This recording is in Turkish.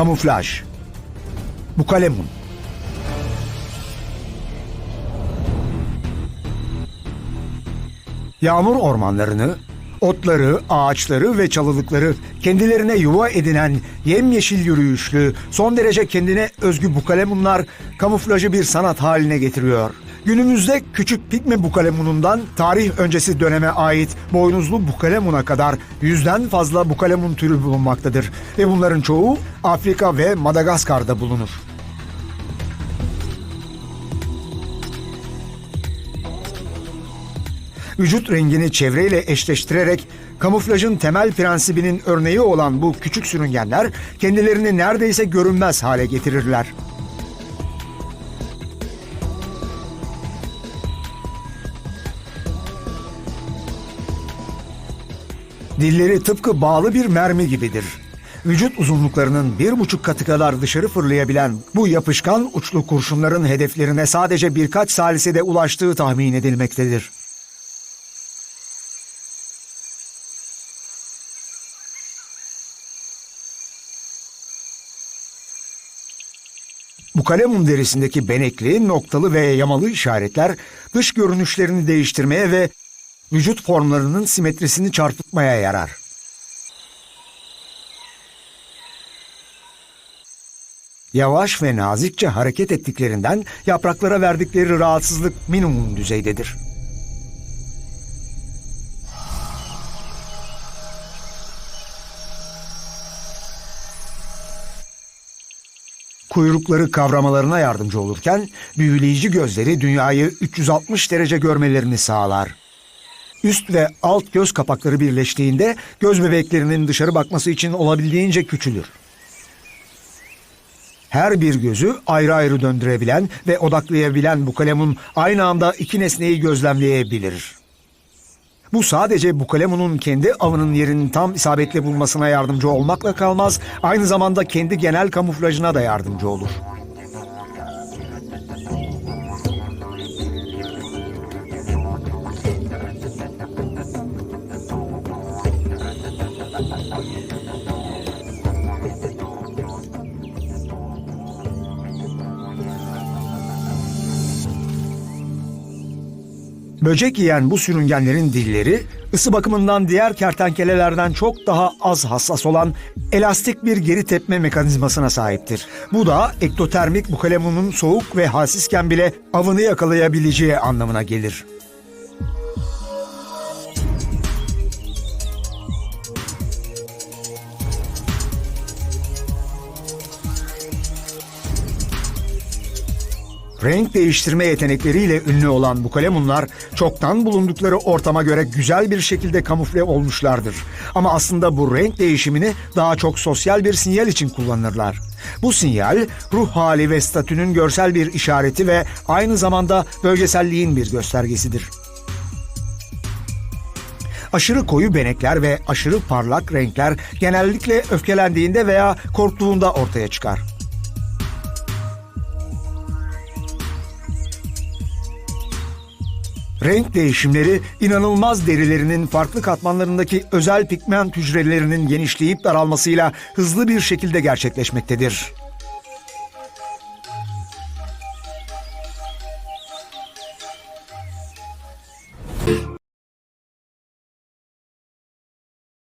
Kamuflaj. Bukalemun. Yağmur ormanlarını, otları, ağaçları ve çalılıkları kendilerine yuva edinen yemyeşil yürüyüşlü, son derece kendine özgü bukalemunlar kamuflajı bir sanat haline getiriyor. Günümüzde küçük pigme bukalemunundan tarih öncesi döneme ait boynuzlu bukalemuna kadar yüzden fazla bukalemun türü bulunmaktadır ve bunların çoğu Afrika ve Madagaskar'da bulunur. vücut rengini çevreyle eşleştirerek kamuflajın temel prensibinin örneği olan bu küçük sürüngenler kendilerini neredeyse görünmez hale getirirler. Dilleri tıpkı bağlı bir mermi gibidir. Vücut uzunluklarının bir buçuk katı kadar dışarı fırlayabilen bu yapışkan uçlu kurşunların hedeflerine sadece birkaç salisede ulaştığı tahmin edilmektedir. Bu kalemun derisindeki benekli, noktalı ve yamalı işaretler dış görünüşlerini değiştirmeye ve vücut formlarının simetrisini çarpıtmaya yarar. Yavaş ve nazikçe hareket ettiklerinden yapraklara verdikleri rahatsızlık minimum düzeydedir. Kuyrukları kavramalarına yardımcı olurken büyüleyici gözleri dünyayı 360 derece görmelerini sağlar. Üst ve alt göz kapakları birleştiğinde göz bebeklerinin dışarı bakması için olabildiğince küçülür. Her bir gözü ayrı ayrı döndürebilen ve odaklayabilen bu kalemun aynı anda iki nesneyi gözlemleyebilir. Bu sadece bu kalemunun kendi avının yerini tam isabetle bulmasına yardımcı olmakla kalmaz, aynı zamanda kendi genel kamuflajına da yardımcı olur. Böcek yiyen bu sürüngenlerin dilleri ısı bakımından diğer kertenkelelerden çok daha az hassas olan elastik bir geri tepme mekanizmasına sahiptir. Bu da ektotermik bukalemunun soğuk ve halsizken bile avını yakalayabileceği anlamına gelir. Renk değiştirme yetenekleriyle ünlü olan bu kalemunlar çoktan bulundukları ortama göre güzel bir şekilde kamufle olmuşlardır. Ama aslında bu renk değişimini daha çok sosyal bir sinyal için kullanırlar. Bu sinyal ruh hali ve statünün görsel bir işareti ve aynı zamanda bölgeselliğin bir göstergesidir. Aşırı koyu benekler ve aşırı parlak renkler genellikle öfkelendiğinde veya korktuğunda ortaya çıkar. Renk değişimleri inanılmaz derilerinin farklı katmanlarındaki özel pigment hücrelerinin genişleyip daralmasıyla hızlı bir şekilde gerçekleşmektedir.